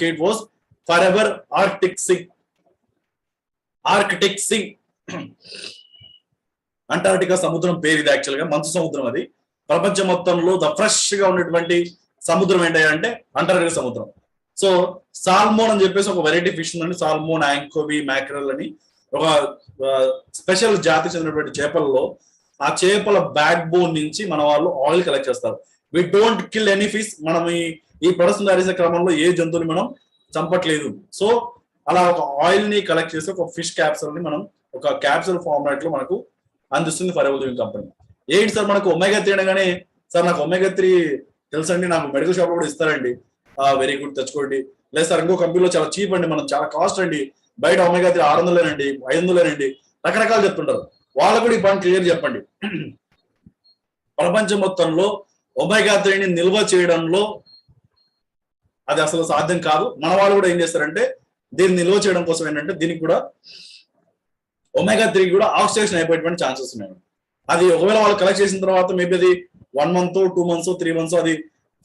it was forever arctic sea arctic sea Antarctica సముద్రం పేరు ఇది యాక్చువల్గా మంచు సముద్రం అది. ప్రపంచం మొత్తంలో ద ఫ్రెష్గా ఉన్నటువంటి సముద్రం ఏంటంటే అంటార్టికా సముద్రం సో సాల్మోన్ అని చెప్పేసి ఒక వెరైటీ ఫిష్ ఉందండి. సాల్మోన్ యాంకోబీ మ్యాక్రల్ అని. ఒక స్పెషల్ జాతి చెందినటువంటి చేపల్లో ఆ చేపల బ్యాక్ బోన్ నుంచి మన వాళ్ళు ఆయిల్ కలెక్ట్ చేస్తారు. We don't kill any fish మనం ఈ ఈ ప్రొడక్షన్ తయారు చేసే క్రమంలో ఏ జంతువుని మనం చంపట్లేదు. సో అలా ఒక ఆయిల్ని కలెక్ట్ చేసి ఒక ఫిష్ క్యాప్సూల్ని మనం ఒక క్యాప్సూల్ ఫార్మాట్లో మనకు అందిస్తుంది ఫర్ ఎవర్ కంపెనీ ఏంటి సార్ మనకు ఒమేగా త్రీ అనగానే? సార్ నాకు ఒమేగా త్రీ తెలుసండి నాకు మెడికల్ షాప్లో కూడా ఇస్తారండి. వెరీ గుడ్ తెచ్చుకోండి. లేదు సార్ ఇంకో కంపెనీలో చాలా చీప్ అండి మనం చాలా కాస్ట్ అండి. బయట ఒమేగా త్రీ ఆరు వందలేనండి ఐదు వందలేనండి రకరకాలు చెప్తుంటారు. వాళ్ళకు కూడా ఈ పాయింట్ క్లియర్ చెప్పండి. ప్రపంచం మొత్తంలో ఒమేగా త్రీని నిల్వ చేయడంలో అది అసలు సాధ్యం కాదు. మన వాళ్ళు కూడా ఏం చేస్తారంటే దీన్ని నిల్వ చేయడం కోసం ఏంటంటే దీనికి కూడా ఒమేగా త్రీ కూడా ఆక్సిడేషన్ అయిపోయేటువంటి ఛాన్సెస్ ఉన్నాయి. అది ఒకవేళ వాళ్ళు కలెక్ట్ చేసిన తర్వాత మేబీ అది one month two months three months అది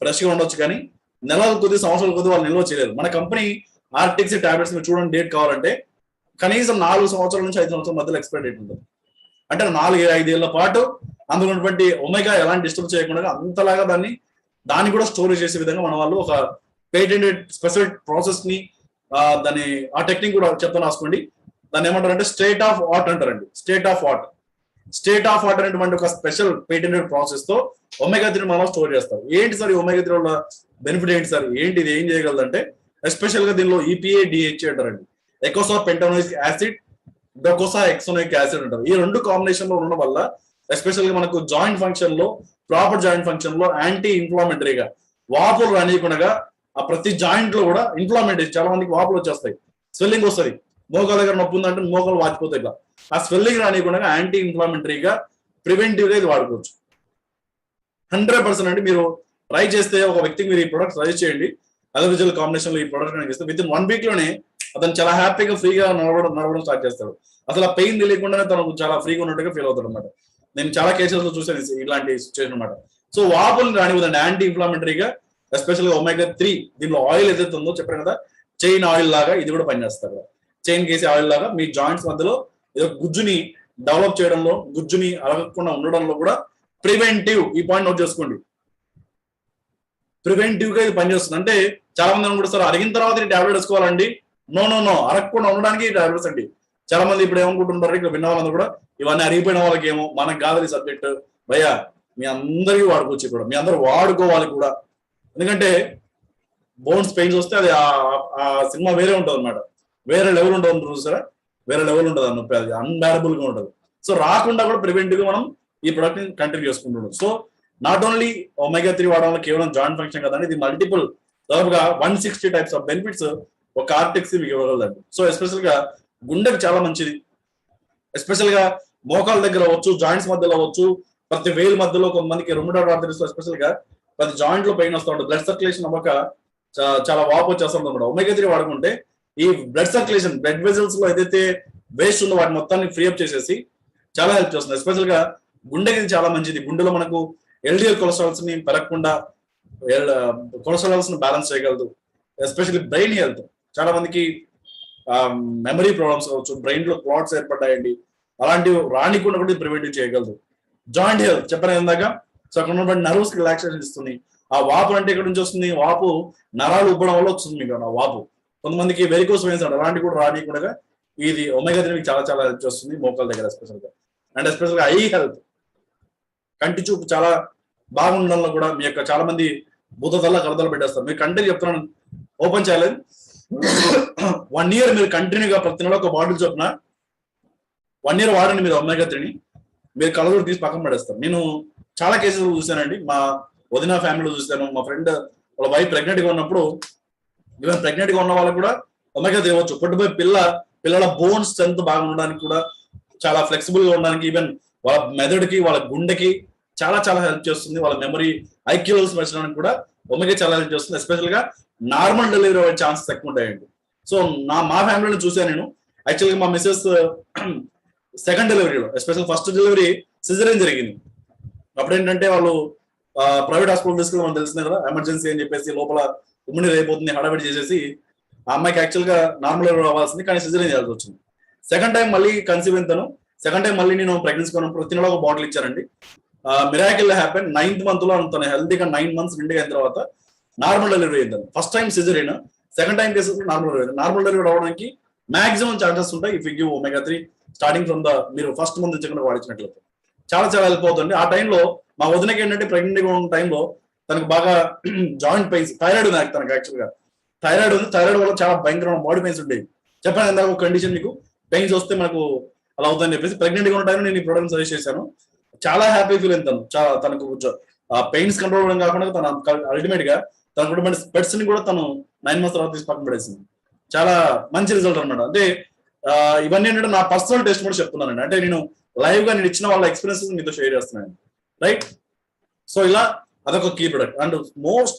ఫ్రెష్గా ఉండొచ్చు కానీ నెలల కొద్ది సంవత్సరాల కొద్ది వాళ్ళు నిల్వ చేయలేరు. మన కంపెనీ ఆర్టిక్స్ టాబ్లెట్స్ మీరు చూడండి డేట్ కావాలంటే కనీసం నాలుగు సంవత్సరాల నుంచి ఐదు సంవత్సరాల మధ్యలో ఎక్స్పైర్ డేట్ ఉంటుంది. అంటే నాలుగు ఐదేళ్ళ పాటు అందులో ఉన్నటువంటి ఒమేగా ఎలాంటి డిస్టర్బ్ చేయకుండా అంతలాగా దాన్ని దాన్ని కూడా స్టోరేజ్ చేసే విధంగా మన వాళ్ళు ఒక పేటెంటెడ్ స్పెషల్ ప్రాసెస్ని దాని ఆ టెక్నిక్ కూడా చెప్తాను రాసుకోండి. దాన్ని ఏమంటారంటే స్టేట్ ఆఫ్ ఆర్ట్ అంటారండి. State of art state of art అనేటువంటి ఒక స్పెషల్ పేటెంటెడ్ ప్రాసెస్తో ఒమేగా త్రీ మనం స్టోర్ చేస్తారు ఏంటి సార్ ఈ ఒమేగా త్రీ వల్ల బెనిఫిట్ ఏంటి సార్? ఏంటి ఇది? ఏం చేయగలదంటే ఎస్పెషల్గా దీనిలో ఈపీఏ డిహెచ్ అంటారండి. Eicosapentaenoic acid docosahexaenoic acid అంటారు. ఈ రెండు కాంబినేషన్లో ఉండడం వల్ల ఎస్పెషల్గా మనకు జాయింట్ ఫంక్షన్లో ప్రాపర్ జాయింట్ ఫంక్షన్లో యాంటీ ఇన్ఫ్లామెంటరీగా వాపులు రానియకుండా ఆ ప్రతి జాయింట్లో కూడా ఇన్ఫ్లామెంట్ చాలా మందికి వాపులు వచ్చేస్తాయి. స్వెల్లింగ్ వస్తుంది. మోకాల దగ్గర నొప్పి ఉందంటే మోకాలు వాచిపోతాయి ఇట్లా. ఆ స్వెల్లింగ్ రానియకుండా యాంటీ ఇన్ఫ్లామెంటరీగా ప్రివెంటివ్గా ఇది వాడుకోవచ్చు. హండ్రెడ్ పర్సెంట్ అంటే మీరు ట్రై చేస్తే ఒక వ్యక్తికి మీరు ఈ ప్రొడక్ట్ ట్రై చేయండి. అదే విజువల్ కాంబినేషన్లో ఈ ప్రొడక్ట్ నాకు ఇస్తే విత్ ఇన్ వన్ వీక్లోనే అతను చాలా హ్యాపీగా ఫ్రీగా నడవడం నడవడం స్టార్ట్ చేస్తాడు. అసలు ఆ పెయిన్ తెలియకుండానే తనకు చాలా ఫ్రీగా ఉన్నట్టుగా ఫీల్ అవుతాడు అనమాట నేను చాలా కేసెస్లో చూసాను ఇలాంటి సిచ్యువేషన్ అనమాట సో వాపులు రానివ్వదండి. యాంటీ ఇన్ఫ్లామెంటరీగా ఎస్పెషల్గా ఒమేగా త్రీ దీనిలో ఆయిల్ ఏదైతే ఉందో చెప్పాను కదా చైన్ ఆయిల్ లాగా ఇది కూడా పనిచేస్తారు చైన్ కేసీ ఆయిల్ లాగా మీ జాయింట్స్ మధ్యలో ఏదో గుజ్జుని డెవలప్ చేయడంలో గుజ్జుని అలగకుండా ఉండడంలో కూడా ప్రివెంటివ్ ఈ పాయింట్ నోట్ చేసుకోండి. ప్రివెంటివ్గా ఇది పనిచేస్తుంది. అంటే చాలా మంది అనుకుంటారు అరిగిన తర్వాత ఈ టాబ్లెట్ వేసుకోవాలండి. నో నో నో అరగకుండా ఉండడానికి ఈ టాబ్లెట్స్ అండి. చాలా మంది ఇప్పుడు ఏమనుకుంటుంటారు ఇక్కడ విన్న వాళ్ళందరూ కూడా ఇవన్నీ అరిగిపోయిన వాళ్ళకి ఏమో మనకు కాదు ఈ సబ్జెక్ట్ భయ్యా మీ అందరికీ వాడుకోవచ్చు ఇప్పుడు. మీ అందరూ వాడుకోవాలి కూడా. ఎందుకంటే బోన్స్ పెయిన్స్ వస్తే అది ఆ సినిమా వేరే ఉంటుంది అనమాట వేరే లెవెల్ ఉంటుంది చూసారా? వేరే లెవెల్ ఉంటుంది ఆ నొప్పి అది అన్బేరబుల్గా ఉంటుంది. సో రాకుండా కూడా ప్రివెంటివ్గా మనం ఈ ప్రొడక్ట్ని కంటిన్యూ చేసుకుంటున్నాం so not only omega three వాడడం వల్ల కేవలం జాయింట్ ఫంక్షన్ కదండి ఇది మల్టిపుల్ దాదాపుగా one sixty types of benefits ఒక ఆర్టిక్స్ మీకు ఇవ్వగలదండి. సో ఎస్పెషల్గా గుండెకి చాలా మంచిది. ఎస్పెషల్గా మోకాల దగ్గర అవ్వచ్చు జాయింట్స్ మధ్యలో అవ్వచ్చు ప్రతి వేలు మధ్యలో కొంతమందికి రుమటాయిడ్ ఆర్థరైటిస్ ఎస్పెషల్గా ప్రతి జాయింట్లో పెయిన్ వస్తూ ఉంటుంది. బ్లడ్ సర్క్యులేషన్ అవ్వక చాలా వాపు వచ్చేస్తుంది అనమాట ఒమేగా త్రీ వాడుకుంటే ఈ బ్లడ్ సర్క్యులేషన్ బ్లడ్ వెజల్స్లో ఏదైతే వేస్ట్ ఉందో వాటి మొత్తాన్ని ఫ్రీ అప్ చేసేసి చాలా హెల్ప్ చేస్తుంది. ఎస్పెషల్గా గుండెకి చాలా మంచిది. గుండెలో మనకు ఎల్డిఎల్ కొలెస్ట్రాల్స్ని పెరగకుండా కొలెస్ట్రాల్స్ని బ్యాలెన్స్ చేయగలదు. ఎస్పెషల్లీ బ్రెయిన్ హెల్త్ చాలా మందికి మెమరీ ప్రాబ్లమ్స్ కావచ్చు బ్రెయిన్లో క్లాట్స్ ఏర్పడ్డాయండి. అలాంటివి రానికుండా కూడా ప్రివెంటివ్ చేయగలదు. జాయింట్ హెల్త్ చెప్పాను ఇందాక సో అక్కడ ఉన్నటువంటి నర్వ్స్ రిలాక్సేషన్ ఇస్తుంది. ఆ వాపు అంటే ఎక్కడి నుంచి వస్తుంది? వాపు నరాలు ఉబ్బడం వల్ల వస్తుంది మీకు ఆ వాపు. కొంతమందికి వెరికోస్ వెయిన్స్ అంటారు అలాంటివి కూడా రానియకుండా ఇది ఒమేగా త్రీ చాలా చాలా హెల్ప్ చేస్తుంది మోకాల దగ్గర ఎస్పెషల్గా అండ్ ఎస్పెషల్గా ఐ హెల్త్ కంటి చూపు చాలా బాగుండడంలో కూడా మీ యొక్క చాలా మంది భూతదల్ల కలతలు పెట్టేస్తారు. మీరు కంటే చెప్తున్నాను ఓపెన్ చేయలేదు. వన్ ఇయర్ మీరు కంటిన్యూగా ప్రతి నెల ఒక బాటిల్ చొప్పున వన్ ఇయర్ వాడండి మీరు ఒమేగా త్రీని మీరు కలర్ తీసి పక్కన పడేస్తారు. నేను చాలా కేసులు చూశానండి. మా వదిన ఫ్యామిలీలో చూశాను. మా ఫ్రెండ్ వాళ్ళ వైఫ్ ప్రెగ్నెంట్గా ఉన్నప్పుడు ఈవెన్ ప్రెగ్నెంట్గా ఉన్న వాళ్ళకి కూడా ఒమేగా తేవచ్చు. పుట్టిపోయి పిల్ల పిల్లల బోన్ స్ట్రెంత్ బాగా ఉండడానికి కూడా చాలా ఫ్లెక్సిబుల్గా ఉండడానికి ఈవెన్ వాళ్ళ మెదడుకి వాళ్ళ గుండెకి చాలా చాలా హెల్ప్ చేస్తుంది. వాళ్ళ మెమరీ ఐక్యూ లెవెల్స్ పెంచడానికి కూడా ఒమేగా చాలా హెల్ప్ చేస్తుంది. ఎస్పెషల్గా నార్మల్ డెలివరీ అయ్యే ఛాన్సెస్ ఎక్కువ ఉంటాయండి. సో నా మా ఫ్యామిలీని చూసాను నేను. యాక్చువల్గా మా మిస్సెస్ సెకండ్ డెలివరీలో ఎస్పెషల్ ఫస్ట్ డెలివరీ సిజరేన్ జరిగింది. అప్పుడు ఏంటంటే వాళ్ళు ప్రైవేట్ హాస్పిటల్ తీసుకుని మనం తెలిసిందే కదా ఎమర్జెన్సీ అని చెప్పేసి లోపల ఉమ్మిడి అయిపోతుంది హడావిడి చేసేసి ఆ అమ్మాయికి యాక్చువల్గా నార్మల్ రావాల్సింది కానీ సిజరీన్ చేయాల్సి వచ్చింది. సెకండ్ టైం మళ్ళీ కన్సీవ్ అయితాను సెకండ్ టైం మళ్ళీ నేను ప్రెగ్నెన్సీ కొన్నప్పుడు ప్రతి నెల ఒక బాటిల్ ఇచ్చారండి. మిరాకిల్ హ్యాపెన్ నైన్త్ మంత్లో తను హెల్తీగా నైన్ మంత్స్ నిండుగా అయిన తర్వాత నార్మల్ డెలివరీ అయింది first time caesarean second time cases normal delivery normal delivery రావడానికి మాక్సిమం ఛాన్సెస్ ఉంటాయి. If you omega three starting from the మీరు ఫస్ట్ మంత్ చికెన్ వాడించినట్లయితే చాలా చాలా హెల్ప్ అవుతుంది. ఆ టైంలో మా వదినకి ఏంటంటే ప్రెగ్నెంట్గా ఉన్న టైంలో తనకు బాగా జాయింట్ పెయిన్స్ థైరాయిడ్ ఉంది నాకు తనకు యాక్చువల్గా. థైరాయిడ్ ఉంది. థైరాయిడ్ వల్ల చాలా భయంకరమైన బాడీ పెయిన్స్ ఉండేవి. చెప్పాను ఇందాక ఒక కండిషన్ మీకు. పెయిన్స్ వస్తే మనకు అలా అవుతుందని చెప్పేసి ప్రెగ్నెంట్గా ఉన్న టైంలో నేను ఈ ప్రోడక్ట్ సజెస్ట్ చేశాను. చాలా హ్యాపీ ఫీల్ అయింది తను. చాలా తనకు పెయిన్స్ కంట్రోల్ అవ్వడం కాకుండా తన అల్టిమేట్గా తన కుటుంబ పెట్స్ని కూడా తను నైన్ మంత్స్ తర్వాత తీసి పక్కన పడేసింది చాలా మంచి రిజల్ట్ అనమాట అంటే ఇవన్నీ ఏంటంటే నా పర్సనల్ టెస్ట్ కూడా చెప్తున్నానండి. అంటే నేను లైవ్గా నేను ఇచ్చిన వాళ్ళ ఎక్స్పీరియన్సెస్ మీతో షేర్ చేస్తున్నాను. రైట్? సో ఇలా అదొక కీ ప్రొడక్ట్. And most